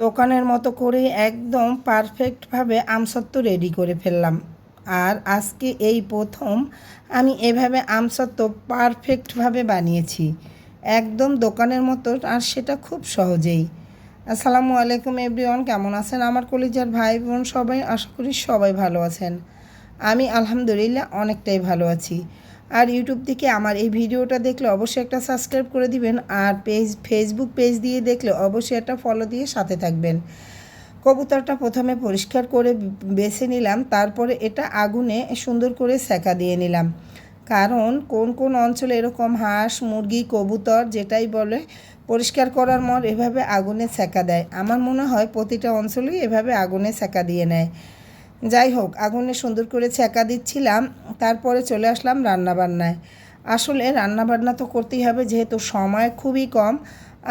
দোকানের মতো করে একদম পারফেক্টভাবে আমসত্ত্ব রেডি করে ফেললাম। আর আজকে এই প্রথম আমি এভাবে আমসত্ত্ব পারফেক্টভাবে বানিয়েছি। একদম দোকানের মতো, আর সেটা খুব সহজেই। আসসালামু আলাইকুম এভরিওয়ান কেমন আছেন আমার কলিজার ভাই বোন সবাই? আশা করি সবাই ভালো আছেন। আমি আলহামদুলিল্লাহ অনেকটাই ভালো আছি। আর ইউটিউব থেকে আমার এই ভিডিওটা দেখলে অবশ্যই একটা সাবস্ক্রাইব করে দিবেন আর পেজ ফেসবুক পেজ দিয়ে দেখলে অবশ্যই একটা ফলো দিয়ে সাথে থাকবেন। কবুতরটা প্রথমে পরিষ্কার করে বেছে নিলাম, তারপরে এটা আগুনে সুন্দর করে সেকা দিয়ে নিলাম। কারণ কোন কোন অঞ্চলে এরকম হাঁস, মুরগি, কবুতর যেটাই বলে, পরিষ্কার করার পর এভাবে আগুনে সেকা দেয়। আমার মনে হয় প্রতিটা অঞ্চলেই এভাবে আগুনে সেকা দিয়ে নেয়। যাই হোক, আগুনে সুন্দর করে ছেঁকা দিচ্ছিলাম, তারপরে চলে আসলাম রান্নাবান্নায়। আসলে রান্নাবান্না তো করতেই হবে, যেহেতু সময় খুবই কম,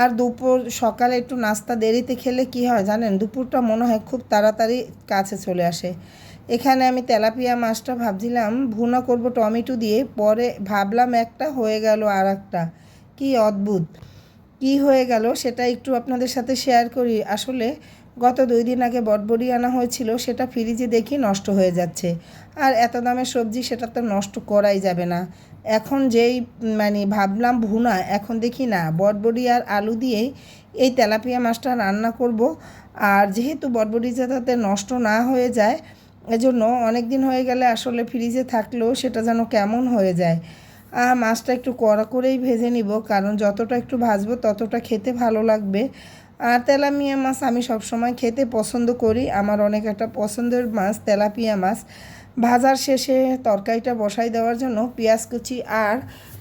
আর দুপুর সকালে একটু নাস্তা দেরিতে খেলে কি হয় জানেন? দুপুরটা মনে হয় খুব তাড়াতাড়ি কাছে চলে আসে। এখানে আমি তেলাপিয়া মাছটা ভাবছিলাম, ভুনা করব টমেটো দিয়ে, পরে ভাবলাম একটা হয়ে গেল আর একটা কী অদ্ভুত! কি হয়ে গেল সেটা একটু আপনাদের সাথে শেয়ার করি। আসলে গত দুই দিন আগে বটবড়ি আনা হয়েছিল, সেটা ফ্রিজে দেখি নষ্ট হয়ে যাচ্ছে। আর এত দামের সবজি সেটা তো নষ্ট করাই যাবে না। এখন যেই মানে ভাবলাম ভুনা, এখন দেখি না, বটবড়ি আর আলু দিয়েই এই তেলাপিয়া মাছটা রান্না করব। আর যেহেতু বটবড়ি যাতে নষ্ট না হয়ে যায়, এজন্য অনেক দিন হয়ে গেলে আসলে ফ্রিজে থাকলেও সেটা যেন কেমন হয়ে যায়। মাছটা একটু কড়া করেই ভেজে নিব, কারণ যতটা একটু ভাজবো ততটা খেতে ভালো লাগবে। আর তেলাপিয়া মাছ আমি সবসময় খেতে পছন্দ করি। আমার অনেক একটা পছন্দের মাছ, তেলাপিয়া মাছ। ভাজার শেষে তরকারিটা বসাই দেওয়ার জন্য পেঁয়াজ কুচি আর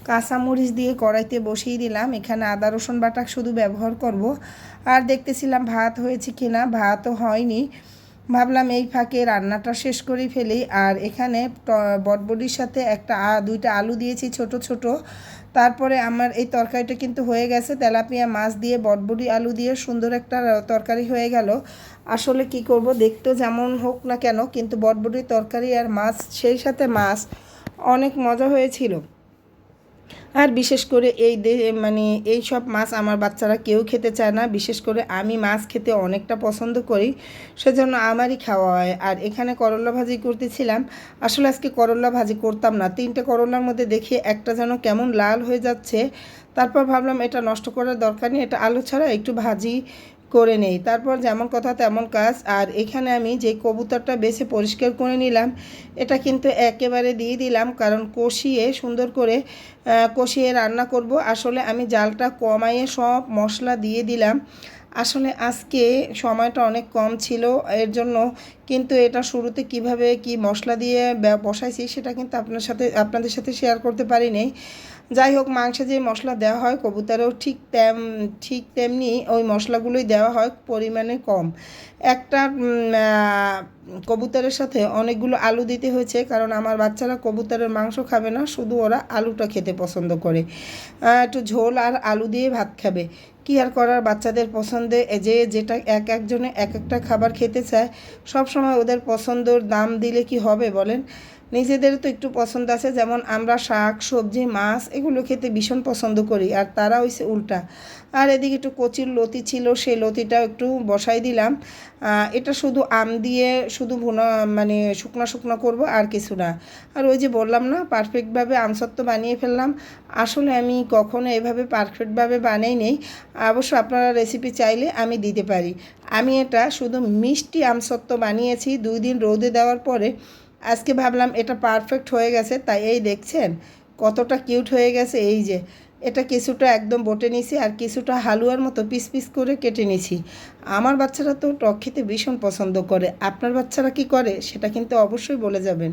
কাঁচামরিচ দিয়ে কড়াইতে বসিয়ে দিলাম। এখানে আদা, রসুন বাটা শুধু ব্যবহার করব। আর দেখতেছিলাম ভাত হয়েছে কিনা, ভাতও হয়নি। ভাবলাম এই ফাঁকে রান্নাটা শেষ করেই ফেলি। আর এখানে বটবডির সাথে একটা দুইটা আলু দিয়েছি ছোট ছোট। তারপরে আমার এই তরকারিটা কিন্তু হয়ে গেছে। তেলাপিয়া মাছ দিয়ে, বটবডি আলু দিয়ে সুন্দর একটা তরকারি হয়ে গেল। আসলে কি করব, দেখতে যেমন হোক না কেন, কিন্তু বটবডির তরকারি আর মাছ, সেই সাথে মাছ অনেক মজা হয়েছিল। আর বিশেষ করে এই মানে এই সব মাছ আমার বাচ্চারা কেউ খেতে চায় না। বিশেষ করে আমি মাছ খেতে অনেকটা পছন্দ করি, সেজন্য আমারই খাওয়া হয়। আর এখানে করলা ভাজি করতেছিলাম। আসলে আজকে করলা ভাজি করতাম না। তিনটে করলার মধ্যে দেখি একটা যেন কেমন লাল হয়ে যাচ্ছে। তারপর ভাবলাম এটা নষ্ট করার দরকার নেই, এটা আলু ছাড়া একটু ভাজি করে নেই। তারপর যেমন কথা তেমন কাজ। আর এখানে আমি যে কবুতরটা বেছে পরিষ্কার করে নিলাম, এটা কিন্তু একেবারে দিয়ে দিলাম। কারণ কষিয়ে সুন্দর করে কষিয়ে রান্না করব। আসলে আমি জালটা কমাইয়ে সব মশলা দিয়ে দিলাম। আসলে আজকে সময়টা অনেক কম ছিল এর জন্য। কিন্তু এটা শুরুতে কীভাবে কি মশলা দিয়ে বসাইছি সেটা কিন্তু আপনার সাথে, আপনাদের সাথে শেয়ার করতে পারিনি যাই হোক, মাংসে যে মশলা দেওয়া হয়, কবুতরেও ঠিক তেম, ঠিক তেমনি ওই মশলাগুলোই দেওয়া হয়, পরিমাণে কম। একটা কবুতরের সাথে অনেকগুলো আলু দিতে হয়েছে, কারণ আমার বাচ্চারা কবুতরের মাংস খাবে না, শুধু ওরা আলুটা খেতে পছন্দ করে। একটু ঝোল আর আলু দিয়ে ভাত খাবে। কী আর করার, বাচ্চাদের পছন্দে যে, যেটা এক একজনে এক একটা খাবার খেতে চায় সব সময় ওদের পছন্দর দাম দিলে কি হবে বলেন? নিজেদের তো একটু পছন্দ আছে, যেমন আমরা শাক, সবজি, মাছ এগুলো খেতে ভীষণ পছন্দ করি, আর তারা হইছে উল্টা। আর এদিকে একটু কচির লতি ছিল, সেই লতিটাও একটু বসাই দিলাম। এটা শুধু আম দিয়ে শুধু ভুনা মানে শুকনো শুকনো করব, আর কিছু না। আর ওই যে বললাম না পারফেক্টভাবে আমসত্ব বানিয়ে ফেললাম। আসলে আমি কখনো এভাবে পারফেক্টভাবে বানাই নেই। অবশ্য আপনারা রেসিপি চাইলে আমি দিতে পারি। আমি এটা শুধু মিষ্টি আমসত্ব বানিয়েছি, দুই দিন রোদে দেওয়ার পরে আজকে ভাবলাম এটা পারফেক্ট হয়ে গেছে, তাই এই দেখছেন কতটা কিউট হয়ে গেছে। এই যে এটা কিছুটা একদম বটে নিছি আর কিছুটা হালুয়ার মতো পিস পিস করে কেটে নিছি। আমার বাচ্চারা তো টক খেতে ভীষণ পছন্দ করে, আপনার বাচ্চারা কি করে সেটা কিন্তু অবশ্যই বলে যাবেন।